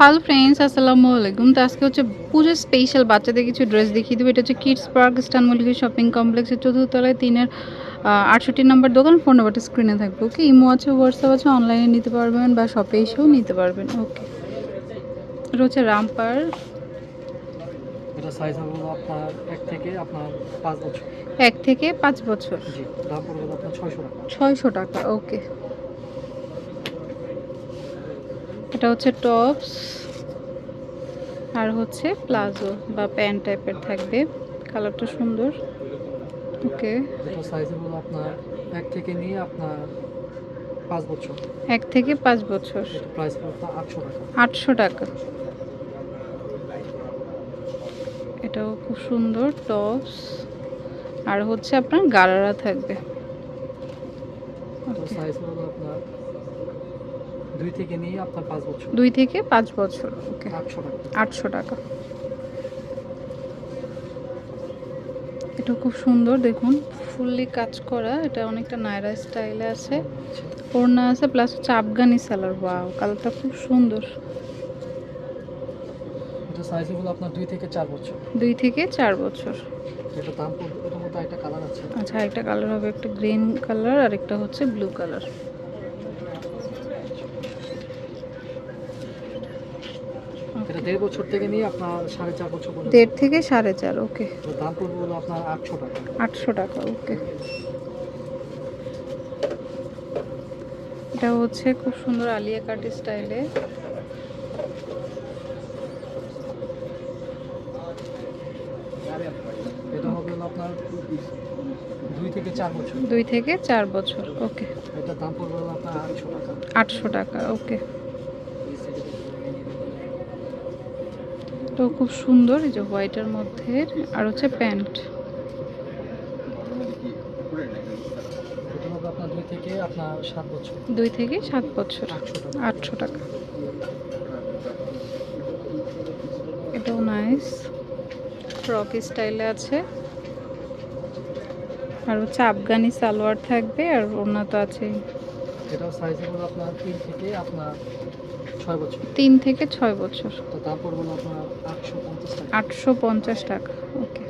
Hello friends আসসালামু আলাইকুম। তো আজকে হচ্ছে পুজো স্পেশাল বাচ্চাদের কিছু ড্রেস দেখিয়ে দেবো। এটা হচ্ছে কিডস পার্ক স্টান মল্লিকা শপিং কমপ্লেক্সের চতুর্থ তলায় তিনের আটষট্টি নম্বর দোকান। ফোন নাম্বারটা স্ক্রিনে থাকবে ওকে ইমো আছে হোয়াটসঅ্যাপ আছে অনলাইনে নিতে পারবেন বা শপে এসেও নিতে পারবেন ওকে এটা হচ্ছে রামপার। এটা সাইজ হবে আপনার এক থেকে আপনার পাঁচ বছর। এক থেকে পাঁচ বছর। জি দাম পড়বে আপনার ছয়শো টাকা। ছয়শো টাকা ওকে এটা হচ্ছে টপস আর হচ্ছে প্লাজো বা প্যান্ট টাইপের থাকবে। কালারটা সুন্দর। ওকে। এটা সাইজ হলো আপনার এক থেকে নিয়ে আপনার পাঁচ বছর। এক থেকে পাঁচ বছর। প্রাইস আপনার আটশো টাকা। আটশো টাকা। এটাও খুব সুন্দর টপস। আর হচ্ছে আপনার গারারা থাকবে। তো সাইজ হলো আপনার দুই থেকে নিয়ে আপনার পাঁচ বছর। দুই থেকে পাঁচ বছর ওকে। আটশো টাকা। আটশো টাকা। এটা খুব সুন্দর দেখুন ফুললি কাজ করা এটা অনেকটা নায়রা স্টাইলে আছে। ওড়না আছে প্লাস হচ্ছে আফগানি সালার ওয়াও কালারটা খুব সুন্দর। এটা সাইজ হলো আপনার দুই থেকে চার বছর। দুই থেকে চার বছর। এটা দাম পড়বে এটার মধ্যে একটা কালার আছে। আচ্ছা একটা কালার হবে একটা গ্রিন কালার আর একটা হচ্ছে ব্লু কালার দেড় বছর থেকে নিয়ে আপনার সাড়ে চার বছর পর্যন্ত। দেড় থেকে সাড়ে চার ওকে। দাম পড়বে হলো আপনার আটশো টাকা। আটশো টাকা ওকে। এটা হচ্ছে খুব সুন্দর আলিয়া কাট স্টাইলে এটা হবে আপনার দুই থেকে চার বছর। দুই থেকে চার বছর ওকে। এটার দাম পড়বে আপনার আটশো টাকা। আটশো টাকা ওকে। তো খুব সুন্দর, এই যে হোয়াইটের মধ্যে, আর হচ্ছে প্যান্ট। দুই থেকে সাত বছর, আটশো টাকা। এটাও নাইস ফ্রক স্টাইলে আছে। আর হচ্ছে আফগানি সালোয়ার থাকবে, আর ওনা তো আছেই। সাইজ হলো আপনার তিন থেকে আপনার ছয় বছর। তিন থেকে ছয় বছর। তো দাম পড়বে হলো আপনার আটশো পঞ্চাশ টাকা। আটশো পঞ্চাশ টাকা ওকে।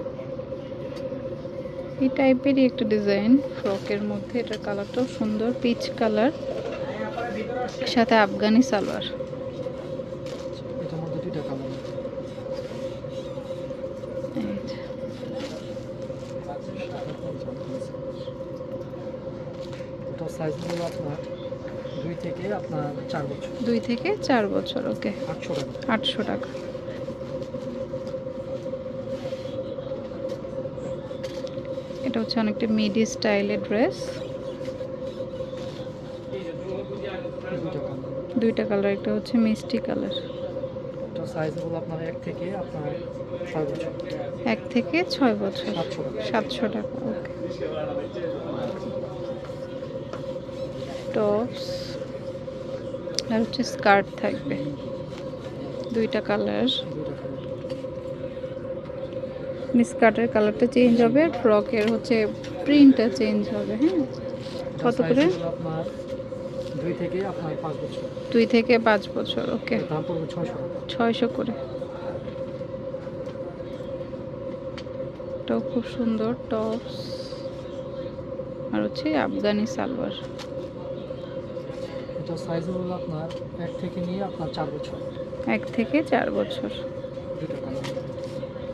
এই টাইপেরই একটা ডিজাইন ফ্রকের মধ্যে। এটার কালারটাও সুন্দর পিচ কালার সাথে আফগানি সালোয়ার এটার মধ্যে দুইটা কালার এই যে। এটা সাইজ হলো আপনার দুই থেকে আপনার চার বছর। দুই থেকে চার বছর ওকে। আটশো টাকা। আটশো টাকা। এটা হচ্ছে অনেকটা মিডি স্টাইলের ড্রেস। দুইটা কালার একটা হচ্ছে মিষ্টি কালার। এটা আপনার এক থেকে আপনার ছয় বছর। এক থেকে ছয় বছর। সাতশো টাকা ওকে। টপস আর হচ্ছে স্কার্ট থাকবে। দুইটা কালার স্কার্টের কালারটা চেঞ্জ হবে ফ্রকের হচ্ছে প্রিন্টটা চেঞ্জ হবে হ্যাঁ? কত করে? দুই থেকে আপনার পাঁচ বছর। দুই থেকে পাঁচ বছর ওকে। দাম পড়বে ছয়শো ছয়শো করে। এটাও খুব সুন্দর টপস আর হচ্ছে আফগানি সালোয়ার। এটা সাইজ হলো আপনার এক থেকে নিয়ে আপনার চার বছর। এক থেকে চার বছর।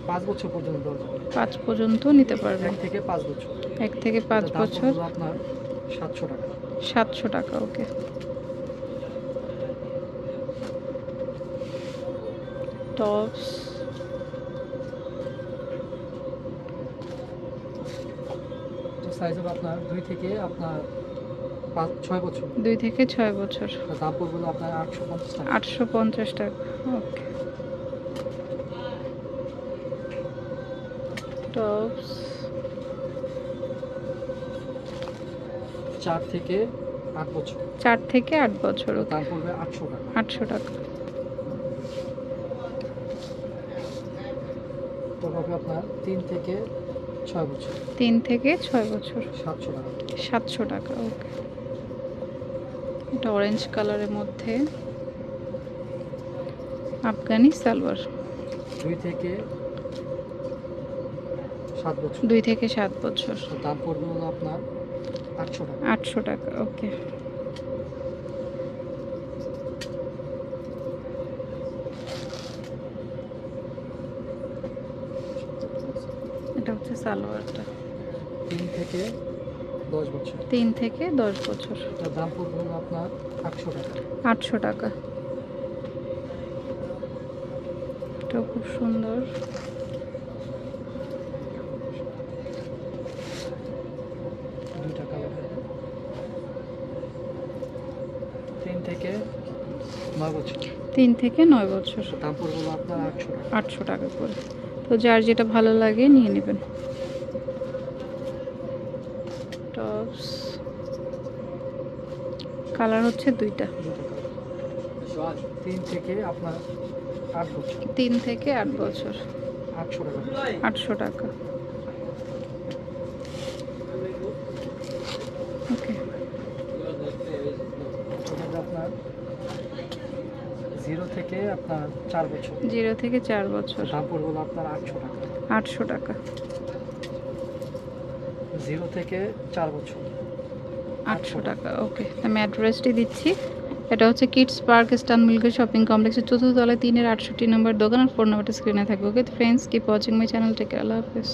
পাঁচ বছর পর্যন্ত। পাঁচ পর্যন্ত নিতে পারবেন। এক থেকে পাঁচ বছর। এক থেকে পাঁচ বছর। আপনার সাতশো টাকা। সাতশো টাকা ওকে। টপস। তো সাইজ হবে আপনার দুই থেকে আপনার পাঁচ ছয় বছর? দুই থেকে ছয় বছর। দাম পড়বে আপনার আটশো পঞ্চাশ টাকা। আটশো পঞ্চাশ টাকা ওকে। টপস চার থেকে আট বছর। চার থেকে আট বছর দাম পড়বে আটশো টাকা। আটশো টাকা। তো হবে আপনার তিন থেকে ছয় বছর। তিন থেকে ছয় বছর। সাতশো টাকা। সাতশো টাকা ওকে। এটা অরেঞ্জ কালারের মধ্যে আফগানি সালোয়ার। দুই থেকে সাত বছর। দুই থেকে সাত বছর। দাম পড়বে হলো আপনার আটশো টাকা। আটশো টাকা ওকে। এটা হচ্ছে সালোয়ারটা। তিন থেকে দশ বছর। তিন থেকে দশ বছর। দাম পড়বে আপনার আটশো টাকা। আটশো টাকা। এটাও খুব সুন্দর। তিন থেকে নয় বছর। তিন থেকে নয় বছর। দাম পড়বে আপনার আটশো আটশো টাকা করে। তো যার যেটা ভালো লাগে নিয়ে নেবেন। টপস কালার হচ্ছে দুইটা। তিন থেকে আপনার আট বছর। তিন থেকে আট বছর। আটশো টাকা। আটশো টাকা। ওকে আপনার জিরো থেকে আপনার চার বছর। জিরো থেকে চার বছর। দাম পড়বে আপনার আটশো টাকা। আটশো টাকা। জিরো থেকে চার বছর। আটশো টাকা ওকে আমি অ্যাড্রেসটি দিচ্ছি। এটা হচ্ছে কিডস পার্ক স্টান মিল্কের শপিং কমপ্লেক্সের চতুর্থ তলায় তিনের আটষট্টি নম্বর দোকান আর ফোন নাম্বারটা স্ক্রিনে থাকবে okay friends keep watching my channel টেকে আল্লাহ হাফেজ।